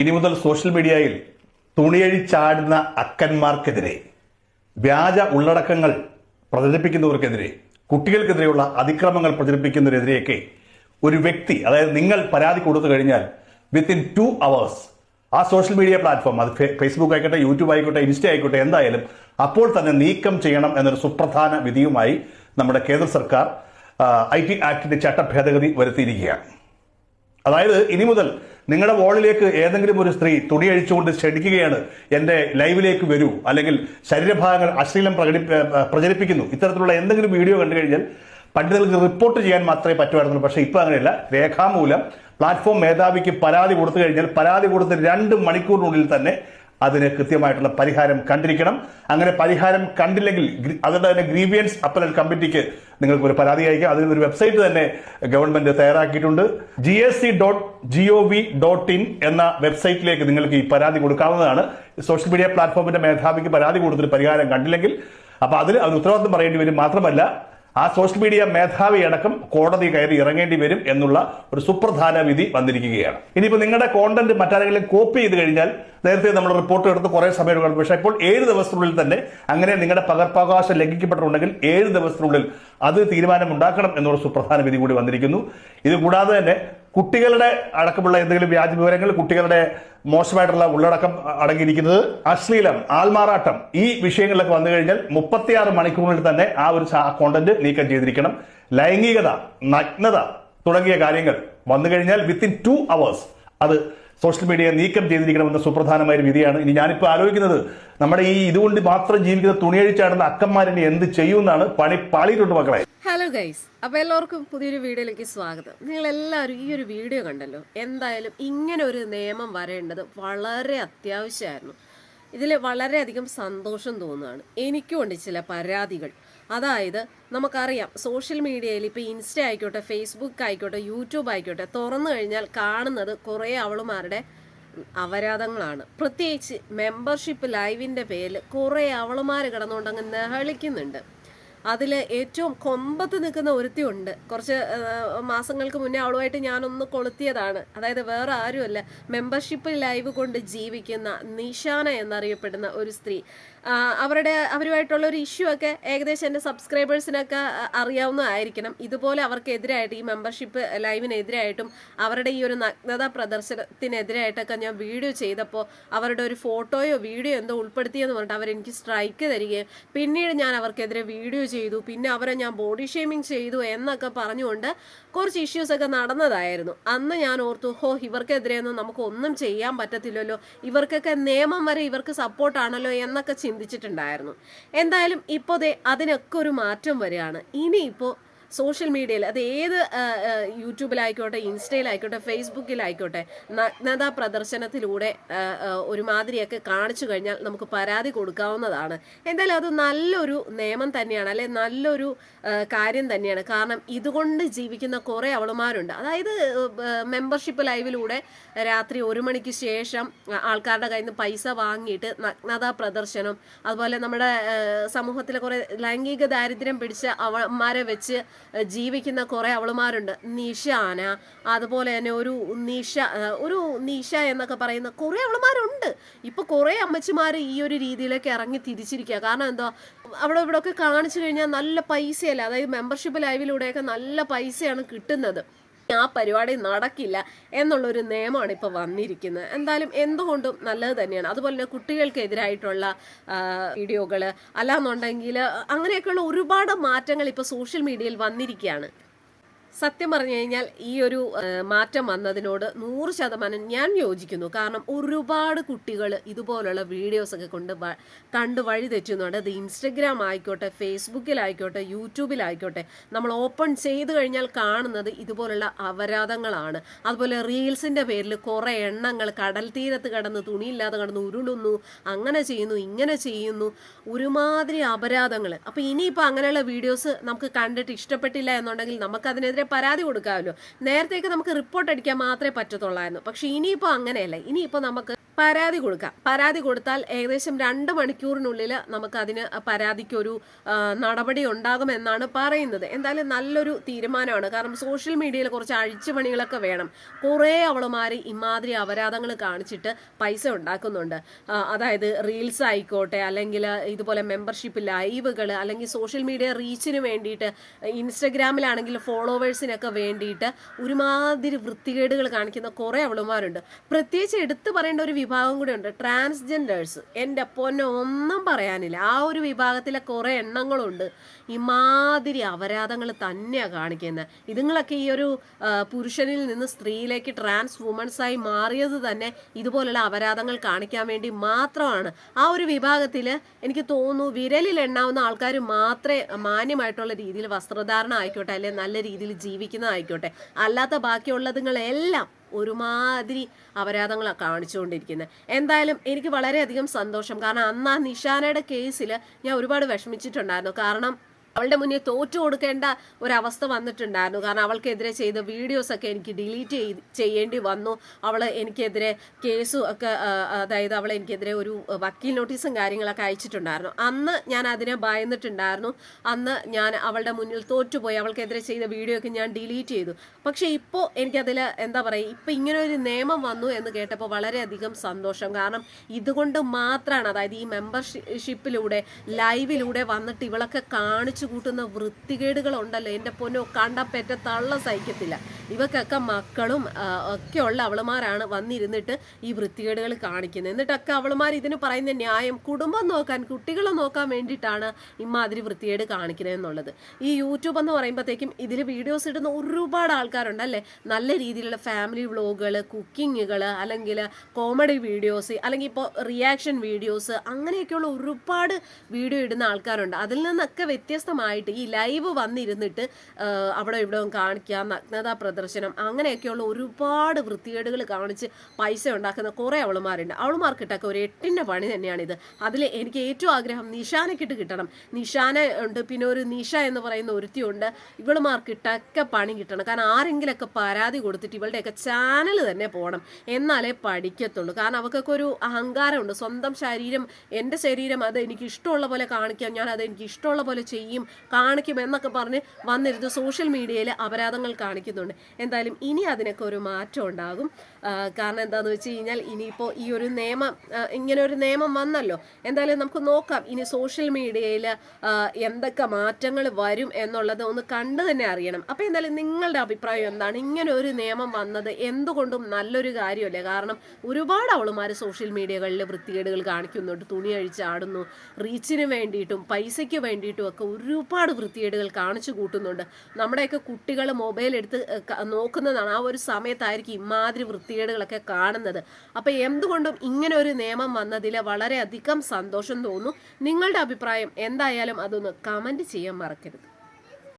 ഇനി മുതൽ സോഷ്യൽ മീഡിയയിൽ തുണിയഴിച്ചാടുന്ന അക്കന്മാർക്കെതിരെ വ്യാജ ഉള്ളടക്കങ്ങൾ പ്രചരിപ്പിക്കുന്നവർക്കെതിരെ കുട്ടികൾക്കെതിരെയുള്ള അതിക്രമങ്ങൾ പ്രചരിപ്പിക്കുന്നതിനെതിരെയൊക്കെ ഒരു വ്യക്തി അതായത് നിങ്ങൾ പരാതി കൊടുത്തു കഴിഞ്ഞാൽ വിത്തിൻ ടു അവേഴ്സ് ആ സോഷ്യൽ മീഡിയ പ്ലാറ്റ്ഫോം അത് ഫേസ്ബുക്ക് ആയിക്കോട്ടെ യൂട്യൂബ് ആയിക്കോട്ടെ ഇൻസ്റ്റ ആയിക്കോട്ടെ എന്തായാലും അപ്പോൾ തന്നെ നീക്കം ചെയ്യണം എന്നൊരു സുപ്രധാന വിധിയുമായി നമ്മുടെ കേന്ദ്ര സർക്കാർ ഐ ടി ആക്ടിന്റെ ചട്ടഭേദഗതി വരുത്തിയിരിക്കുകയാണ്. അതായത് ഇനി മുതൽ നിങ്ങളുടെ വോളിലേക്ക് ഏതെങ്കിലും ഒരു സ്ത്രീ തുണി അഴിച്ചുകൊണ്ട് ക്ഷണിക്കുകയാണ് എന്റെ ലൈവിലേക്ക് വരൂ അല്ലെങ്കിൽ ശരീരഭാഗങ്ങൾ അശ്ലീലം പ്രകടി പ്രചരിപ്പിക്കുന്നു. ഇത്തരത്തിലുള്ള എന്തെങ്കിലും വീഡിയോ കണ്ടു കഴിഞ്ഞാൽ പണ്ഡിതർക്ക് റിപ്പോർട്ട് ചെയ്യാൻ മാത്രമേ പറ്റുമായിരുന്നു പക്ഷേ ഇപ്പോൾ അങ്ങനെയല്ല. രേഖാമൂലം പ്ലാറ്റ്ഫോം മേധാവിക്ക് പരാതി കൊടുത്തു കഴിഞ്ഞാൽ പരാതി കൊടുത്ത് രണ്ട് മണിക്കൂറിനുള്ളിൽ തന്നെ അതിന് കൃത്യമായിട്ടുള്ള പരിഹാരം കണ്ടിരിക്കണം. അങ്ങനെ പരിഹാരം കണ്ടില്ലെങ്കിൽ അതുകൊണ്ട് തന്നെ ഗ്രീവിയൻസ് അപ്പലറ്റ് കമ്മിറ്റിക്ക് നിങ്ങൾക്ക് ഒരു പരാതി അയക്കാം. അതിന് ഒരു വെബ്സൈറ്റ് തന്നെ ഗവൺമെന്റ് തയ്യാറാക്കിയിട്ടുണ്ട്. G S C dot G O V dot in എന്ന വെബ്സൈറ്റിലേക്ക് നിങ്ങൾക്ക് ഈ പരാതി കൊടുക്കാവുന്നതാണ്. സോഷ്യൽ മീഡിയ പ്ലാറ്റ്ഫോമിന്റെ മേധാവിക്ക് പരാതി കൊടുത്തിട്ട് പരിഹാരം കണ്ടില്ലെങ്കിൽ അപ്പൊ അതിൽ അതിന് ഉത്തരവാദിത്വം പറയേണ്ടി വരും മാത്രമല്ല ആ സോഷ്യൽ മീഡിയ മേധാവി അടക്കം കോടതി കയറി ഇറങ്ങേണ്ടി വരും എന്നുള്ള ഒരു സുപ്രധാന വിധി വന്നിരിക്കുകയാണ്. ഇനിയിപ്പോൾ നിങ്ങളുടെ കോണ്ടന്റ് മറ്റാരെങ്കിലും കോപ്പി ചെയ്ത് കഴിഞ്ഞാൽ നേരത്തെ നമ്മൾ റിപ്പോർട്ട് എടുത്ത് കുറേ സമയം എടുക്കണം. പക്ഷേ ഇപ്പോൾ ഏഴ് ദിവസത്തിനുള്ളിൽ തന്നെ അങ്ങനെ നിങ്ങളുടെ പകർപ്പവകാശം ലംഘിക്കപ്പെട്ടിട്ടുണ്ടെങ്കിൽ ഏഴ് ദിവസത്തിനുള്ളിൽ അത് തീരുമാനമുണ്ടാക്കണം എന്നൊരു സുപ്രധാന വിധി കൂടി വന്നിരിക്കുന്നു. ഇത് കൂടാതെ തന്നെ കുട്ടികളുടെ അടക്കമുള്ള എന്തെങ്കിലും വ്യാജ വിവരങ്ങൾ കുട്ടികളുടെ മോശമായിട്ടുള്ള ഉള്ളടക്കം അടങ്ങിയിരിക്കുന്നത് അശ്ലീലം ആൾമാറാട്ടം ഈ വിഷയങ്ങളിലൊക്കെ വന്നു കഴിഞ്ഞാൽ മുപ്പത്തിയാറ് മണിക്കൂറിൽ തന്നെ ആ ഒരു കോണ്ടന്റ് നീക്കം ചെയ്തിരിക്കണം. ലൈംഗികത നഗ്നത തുടങ്ങിയ കാര്യങ്ങൾ വന്നു കഴിഞ്ഞാൽ വിത്തിൻ ടു അവേഴ്സ് അത് സോഷ്യൽ മീഡിയ നീക്കം ചെയ്തിരിക്കണമെന്ന സുപ്രധാനമായ ഒരു വിധിയാണ്. ഇനി ഞാനിപ്പോൾ ആലോചിക്കുന്നത് നമ്മുടെ ഈ ഇതുകൊണ്ട് മാത്രം ജീവിക്കുന്ന തുണിയഴിച്ചാടുന്ന അക്കന്മാരിനെ എന്ത് ചെയ്യുമെന്നാണ് പണി പാളിയിട്ടുണ്ട് മക്കളെ. ഹലോ ഗൈസ് അപ്പോൾ എല്ലാവർക്കും പുതിയൊരു വീഡിയോയിലേക്ക് സ്വാഗതം. നിങ്ങൾ എല്ലാവരും ഈ ഒരു വീഡിയോ കണ്ടല്ലോ? എന്തായാലും ഇങ്ങനെ ഒരു നിയമം വരേണ്ടത് വളരെ അത്യാവശ്യമായിരുന്നു. ഇതിൽ വളരെയധികം സന്തോഷം തോന്നുകയാണ്. എനിക്കുമുണ്ട് ചില പരാതികൾ. അതായത് നമുക്കറിയാം സോഷ്യൽ മീഡിയയിൽ ഇപ്പോൾ ഇൻസ്റ്റ ആയിക്കോട്ടെ ഫേസ്ബുക്ക് ആയിക്കോട്ടെ യൂട്യൂബ് ആയിക്കോട്ടെ തുറന്നു കഴിഞ്ഞാൽ കാണുന്നത് കുറേ അവളുമാരുടെ അവരാധങ്ങളാണ്. പ്രത്യേകിച്ച് മെമ്പർഷിപ്പ് ലൈവിന്റെ പേരിൽ കുറേ അവളുമാർ കിടന്നുകൊണ്ട് അങ്ങ് നെഹളിക്കുന്നുണ്ട്. അതിൽ ഏറ്റവും കൊമ്പത്ത് നിൽക്കുന്ന ഒരുത്തി ഉണ്ട് കുറച്ച് മാസങ്ങൾക്ക് മുന്നേ അവളുമായിട്ട് ഞാനൊന്ന് കൊളുത്തിയതാണ്. അതായത് വേറെ ആരുമല്ല. മെമ്പർഷിപ്പ് ലൈവ് കൊണ്ട് ജീവിക്കുന്ന നിഷാന എന്നറിയപ്പെടുന്ന ഒരു സ്ത്രീ. അവരുടെ അവരുമായിട്ടുള്ള ഒരു ഇഷ്യൂ ഒക്കെ ഏകദേശം എന്റെ സബ്സ്ക്രൈബേഴ്സിനൊക്കെ അറിയാവുന്നതായിരിക്കണം. ഇതുപോലെ അവർക്കെതിരായിട്ട് ഈ മെമ്പർഷിപ്പ് ലൈവിനെതിരായിട്ടും അവരുടെ ഈ ഒരു നഗ്നത പ്രദർശനത്തിനെതിരായിട്ടൊക്കെ ഞാൻ വീഡിയോ ചെയ്തപ്പോൾ അവരുടെ ഒരു ഫോട്ടോയോ വീഡിയോ എന്തോ ഉൾപ്പെടുത്തിയെന്ന് പറഞ്ഞിട്ട് അവരെനിക്ക് സ്ട്രൈക്ക് തരികയും പിന്നീട് ഞാൻ അവർക്കെതിരെ വീഡിയോ ചെയ്തു. പിന്നെ അവരെ ഞാൻ ബോഡി ഷേമിങ് ചെയ്തു എന്നൊക്കെ പറഞ്ഞുകൊണ്ട് കുറച്ച് ഇഷ്യൂസ് ഒക്കെ നടന്നതായിരുന്നു. അന്ന് ഞാൻ ഓർത്തു ഹോ ഇവർക്കെതിരെയൊന്നും നമുക്ക് ഒന്നും ചെയ്യാൻ പറ്റത്തില്ലല്ലോ. ഇവർക്കൊക്കെ നിയമം വരെ ഇവർക്ക് സപ്പോർട്ടാണല്ലോ എന്നൊക്കെ ചിന്തിച്ചിട്ടുണ്ടായിരുന്നു. എന്തായാലും ഇപ്പോൾ ദേ അതിനൊക്കെ ഒരു മാറ്റം വരികയാണ്. ഇനിയിപ്പോൾ സോഷ്യൽ മീഡിയയിൽ അത് ഏത് യൂട്യൂബിലായിക്കോട്ടെ ഇൻസ്റ്റയിലായിക്കോട്ടെ ഫേസ്ബുക്കിലായിക്കോട്ടെ നഗ്നതാ പ്രദർശനത്തിലൂടെ ഒരുമാതിരിയൊക്കെ കാണിച്ചു കഴിഞ്ഞാൽ നമുക്ക് പരാതി കൊടുക്കാവുന്നതാണ്. എന്തായാലും അത് നല്ലൊരു നിയമം തന്നെയാണ് അല്ലെ നല്ലൊരു കാര്യം തന്നെയാണ്. കാരണം ഇതുകൊണ്ട് ജീവിക്കുന്ന കുറേ അവളുമാരുണ്ട്. അതായത് മെമ്പർഷിപ്പ് ലൈവിലൂടെ രാത്രി ഒരു മണിക്ക് ശേഷം ആൾക്കാരുടെ കയ്യിൽ നിന്ന് പൈസ വാങ്ങിയിട്ട് നഗ്നതാ പ്രദർശനം അതുപോലെ നമ്മുടെ സമൂഹത്തിലെ കുറേ ലൈംഗിക ദാരിദ്ര്യം പിടിച്ച അവന്മാരെ വെച്ച് ജീവിക്കുന്ന കുറേ അവളുമാരുണ്ട്. നിഷാന അതുപോലെ തന്നെ ഒരു നിഷ ഒരു നിഷ എന്നൊക്കെ പറയുന്ന കുറേ അവളുമാരുണ്ട്. ഇപ്പോൾ കുറേ അമ്മച്ചിമാർ ഈ ഒരു രീതിയിലേക്ക് ഇറങ്ങി തിരിച്ചിരിക്കുക കാരണം എന്തോ അവിടെ ഇവിടെ ഒക്കെ കാണിച്ചു കഴിഞ്ഞാൽ നല്ല പൈസയല്ല? അതായത് മെമ്പർഷിപ്പ് ലൈവിലൂടെയൊക്കെ നല്ല പൈസയാണ് കിട്ടുന്നത്. ആ പരിപാടി നടക്കില്ല എന്നുള്ളൊരു നിയമമാണ് ഇപ്പോൾ വന്നിരിക്കുന്നത്. എന്തായാലും എന്തുകൊണ്ടും നല്ലത് തന്നെയാണ്. അതുപോലെ തന്നെ കുട്ടികൾക്കെതിരായിട്ടുള്ള വീഡിയോകൾ അല്ലാന്നുണ്ടെങ്കിൽ അങ്ങനെയൊക്കെയുള്ള ഒരുപാട് മാറ്റങ്ങൾ ഇപ്പോൾ സോഷ്യൽ മീഡിയയിൽ വന്നിരിക്കുകയാണ്. സത്യം പറഞ്ഞു കഴിഞ്ഞാൽ ഈ ഒരു മാറ്റം വന്നതിനോട് നൂറ് ശതമാനം ഞാൻ യോജിക്കുന്നു. കാരണം ഒരുപാട് കുട്ടികൾ ഇതുപോലുള്ള വീഡിയോസ് ഒക്കെ കൊണ്ട് കണ്ട് വഴി തെറ്റുന്നുണ്ട്. അത് ഇൻസ്റ്റഗ്രാം ആയിക്കോട്ടെ ഫേസ്ബുക്കിലായിക്കോട്ടെ യൂട്യൂബിലായിക്കോട്ടെ നമ്മൾ ഓപ്പൺ ചെയ്ത് കഴിഞ്ഞാൽ കാണുന്നത് ഇതുപോലുള്ള അപരാധങ്ങളാണ്. അതുപോലെ റീൽസിന്റെ പേരിൽ കുറേ എണ്ണങ്ങൾ കടൽ തീരത്ത് കിടന്ന് തുണിയില്ലാതെ കിടന്ന് ഉരുളുന്നു അങ്ങനെ ചെയ്യുന്നു ഇങ്ങനെ ചെയ്യുന്നു ഒരുമാതിരി അപരാധങ്ങൾ അപ്പോൾ ഇനിയിപ്പോൾ അങ്ങനെയുള്ള വീഡിയോസ് നമുക്ക് കണ്ടിട്ട് ഇഷ്ടപ്പെട്ടില്ല എന്നുണ്ടെങ്കിൽ നമുക്കതിനെതിരെ പരാതി കൊടുക്കാമല്ലോ. നേരത്തേക്ക് നമുക്ക് റിപ്പോർട്ട് അടിക്കാൻ മാത്രമേ പറ്റത്തുള്ളായിരുന്നു. പക്ഷെ ഇനിയിപ്പോൾ അങ്ങനെയല്ല. ഇനിയിപ്പോൾ നമുക്ക് പരാതി കൊടുക്കാം. പരാതി കൊടുത്താൽ ഏകദേശം രണ്ട് മണിക്കൂറിനുള്ളിൽ നമുക്കതിന് പരാതിക്കൊരു നടപടി ഉണ്ടാകുമെന്നാണ് പറയുന്നത്. എന്തായാലും നല്ലൊരു തീരുമാനമാണ്. കാരണം സോഷ്യൽ മീഡിയയിൽ കുറച്ച് അഴിച്ചുപണികളൊക്കെ വേണം. കുറേ അവളുമാർ ഇമാതിരി അപരാധങ്ങൾ കാണിച്ചിട്ട് പൈസ ഉണ്ടാക്കുന്നുണ്ട്. അതായത് റീൽസ് ആയിക്കോട്ടെ അല്ലെങ്കിൽ ഇതുപോലെ മെമ്പർഷിപ്പ് ലൈവുകൾ അല്ലെങ്കിൽ സോഷ്യൽ മീഡിയ റീച്ചിന് വേണ്ടിയിട്ട് ഇൻസ്റ്റഗ്രാമിലാണെങ്കിൽ ഫോളോവേഴ്സിനൊക്കെ വേണ്ടിയിട്ട് ഒരുമാതിരി വൃത്തികേടുകൾ കാണിക്കുന്ന കുറേ അവളുമാരുണ്ട്. പ്രത്യേകിച്ച് എടുത്തു പറയേണ്ട ഒരു വിഭാഗം കൂടെ ഉണ്ട്. ട്രാൻസ്ജെൻഡേഴ്സ് എന്റെ പൊന്നെ ഒന്നും പറയാനില്ല. ആ ഒരു വിഭാഗത്തിലെ കുറേ എണ്ണങ്ങളുണ്ട്. ഇമാതിരി അപരാധങ്ങൾ തന്നെയാണ് കാണിക്കുന്നത് ഇതുങ്ങളൊക്കെ ഈ ഒരു പുരുഷനിൽ നിന്ന് സ്ത്രീയിലേക്ക് ട്രാൻസ് വുമൺസായി മാറിയത് തന്നെ ഇതുപോലുള്ള അപരാധങ്ങൾ കാണിക്കാൻ വേണ്ടി മാത്രമാണ്. ആ ഒരു വിഭാഗത്തിൽ എനിക്ക് തോന്നുന്നു വിരലിൽ എണ്ണാവുന്ന ആൾക്കാർ മാത്രമേ മാന്യമായിട്ടുള്ള രീതിയിൽ വസ്ത്രധാരണം ആയിക്കോട്ടെ അല്ലെങ്കിൽ നല്ല രീതിയിൽ ജീവിക്കുന്നതായിക്കോട്ടെ അല്ലാത്ത ബാക്കിയുള്ളതുങ്ങളെല്ലാം ഒരുമാതിരി അപരാധങ്ങളാണ് കാണിച്ചുകൊണ്ടിരിക്കുന്നത് എന്തായാലും എനിക്ക് വളരെയധികം സന്തോഷം. കാരണം അന്ന് ആ നിഷാനയുടെ കേസിൽ ഞാൻ ഒരുപാട് വിഷമിച്ചിട്ടുണ്ടായിരുന്നു. കാരണം അവളുടെ മുന്നിൽ തോറ്റു കൊടുക്കേണ്ട ഒരവസ്ഥ വന്നിട്ടുണ്ടായിരുന്നു. കാരണം അവൾക്കെതിരെ ചെയ്ത വീഡിയോസ് ഒക്കെ എനിക്ക് ഡിലീറ്റ് ചെയ്യേണ്ടി വന്നു. അവൾ എനിക്കെതിരെ കേസും ഒക്കെ അതായത് അവൾ എനിക്കെതിരെ ഒരു വക്കീൽ നോട്ടീസും കാര്യങ്ങളൊക്കെ അയച്ചിട്ടുണ്ടായിരുന്നു. അന്ന് ഞാൻ അതിനെ ഭയന്നിട്ടുണ്ടായിരുന്നു. അന്ന് ഞാൻ അവളുടെ മുന്നിൽ തോറ്റുപോയി. അവൾക്കെതിരെ ചെയ്ത വീഡിയോ ഒക്കെ ഞാൻ ഡിലീറ്റ് ചെയ്തു. പക്ഷേ ഇപ്പോൾ എനിക്കതിൽ എന്താ പറയുക ഇപ്പം ഇങ്ങനെ ഒരു നിയമം വന്നു എന്ന് കേട്ടപ്പോൾ വളരെയധികം സന്തോഷം. കാരണം ഇതുകൊണ്ട് മാത്രമാണ് അതായത് ഈ മെമ്പർഷിപ്പിലൂടെ ലൈവിലൂടെ വന്നിട്ട് ഇവളൊക്കെ കാണിച്ചു കൂട്ടുന്ന വൃത്തികേടുകളുണ്ടല്ലോ. എന്റെ പൊന്നോ കണ്ട പെറ്റ തള്ള സഹിക്കത്തില്ല. ഇവക്കൊക്കെ മക്കളും ഒക്കെ അവളുമാരാണ് വന്നിരുന്നിട്ട് ഈ വൃത്തികേടുകൾ കാണിക്കുന്നത്. എന്നിട്ടൊക്കെ അവളുമാർ ഇതിന് പറയുന്ന ന്യായം കുടുംബം നോക്കാൻ കുട്ടികളെ നോക്കാൻ വേണ്ടിയിട്ടാണ് ഇമാതിരി വൃത്തികേട് കാണിക്കുന്നത് എന്നുള്ളത്. ഈ യൂട്യൂബ് എന്ന് പറയുമ്പോഴത്തേക്കും ഇതിൽ വീഡിയോസ് ഇടുന്ന ഒരുപാട് ആൾക്കാരുണ്ട് അല്ലേ? നല്ല രീതിയിലുള്ള ഫാമിലി വ്ളോഗുകൾ കുക്കിങ്ങുകൾ അല്ലെങ്കിൽ കോമഡി വീഡിയോസ് അല്ലെങ്കിൽ ഇപ്പോൾ റിയാക്ഷൻ വീഡിയോസ് അങ്ങനെയൊക്കെയുള്ള ഒരുപാട് വീഡിയോ ഇടുന്ന ആൾക്കാരുണ്ട്. അതിൽ നിന്നൊക്കെ വ്യത്യസ്തമായിട്ട് ഈ ലൈവ് വന്നിരുന്നിട്ട് അവിടെ ഇവിടെ കാണിക്കുക നഗ്നതാ പ്രദർശനം അങ്ങനെയൊക്കെയുള്ള ഒരുപാട് വൃത്തികേടുകൾ കാണിച്ച് പൈസ ഉണ്ടാക്കുന്ന കുറേ അവളുമാരുണ്ട്. അവളുമാർക്കിട്ടൊക്കെ ഒരു എട്ടിന്റെ പണി തന്നെയാണിത്. അതിൽ എനിക്ക് ഏറ്റവും ആഗ്രഹം നിഷാനക്കിട്ട് കിട്ടണം. നിഷാന ഉണ്ട് പിന്നെ ഒരു നിഷ എന്ന് പറയുന്ന ഒരുത്തിയുണ്ട്. ഇവളുമാർക്കിട്ടൊക്കെ പണി കിട്ടണം. കാരണം ആരെങ്കിലൊക്കെ പരാതി കൊടുത്തിട്ട് ഇവളുടെയൊക്കെ ചാനൽ തന്നെ പോകണം. എന്നാലേ പഠിക്കത്തുള്ളൂ. കാരണം അവർക്കൊക്കെ ഒരു അഹങ്കാരമുണ്ട്. സ്വന്തം ശരീരം എന്റെ ശരീരം അത് എനിക്ക് ഇഷ്ടമുള്ള പോലെ കാണിക്കാം. ഞാൻ അത് എനിക്ക് ഇഷ്ടമുള്ള പോലെ ചെയ്യും. കാണിക്കും എന്നൊക്കെ പറഞ്ഞ് വന്നിരുന്ന്. സോഷ്യൽ മീഡിയയിൽ അപരാധങ്ങൾ കാണിക്കുന്നുണ്ട്. എന്തായാലും ഇനി അതിനൊക്കെ ഒരു മാറ്റം ഉണ്ടാകും. കാരണം എന്താണെന്ന് വെച്ച് കഴിഞ്ഞാൽ ഇനിയിപ്പോൾ ഈ ഒരു നിയമം ഇങ്ങനെ ഒരു നിയമം വന്നല്ലോ. എന്തായാലും നമുക്ക് നോക്കാം. ഇനി സോഷ്യൽ മീഡിയയിൽ എന്തൊക്കെ മാറ്റങ്ങൾ വരും എന്നുള്ളത് ഒന്ന് കണ്ടു തന്നെ അറിയണം. അപ്പോൾ എന്തായാലും നിങ്ങളുടെ അഭിപ്രായം എന്താണ്? ഇങ്ങനെ ഒരു നിയമം വന്നത് എന്തുകൊണ്ടും നല്ലൊരു കാര്യമല്ലേ? കാരണം ഒരുപാട് അവളുമാർ സോഷ്യൽ മീഡിയകളിൽ വൃത്തികേടുകൾ കാണിക്കുന്നുണ്ട്. തുണി അഴിച്ചാടുന്നു റീച്ചിന് വേണ്ടിയിട്ടും പൈസയ്ക്ക് വേണ്ടിയിട്ടും ഒക്കെ ഒരുപാട് വൃത്തികേടുകൾ കാണിച്ചു കൂട്ടുന്നുണ്ട്. നമ്മുടെയൊക്കെ കുട്ടികൾ മൊബൈൽ എടുത്ത് നോക്കുന്നതാണ് ആ ഒരു സമയത്തായിരിക്കും ഇമാതിരി വൃത്തികേടുകളൊക്കെ കാണുന്നത്. അപ്പോൾ എന്തുകൊണ്ടും ഇങ്ങനെ ഒരു നിയമം വന്നതിൽ വളരെയധികം സന്തോഷം തോന്നുന്നു നിങ്ങളുടെ അഭിപ്രായം എന്തായാലും അതൊന്ന് കമന്റ് ചെയ്യാൻ മറക്കരുത്.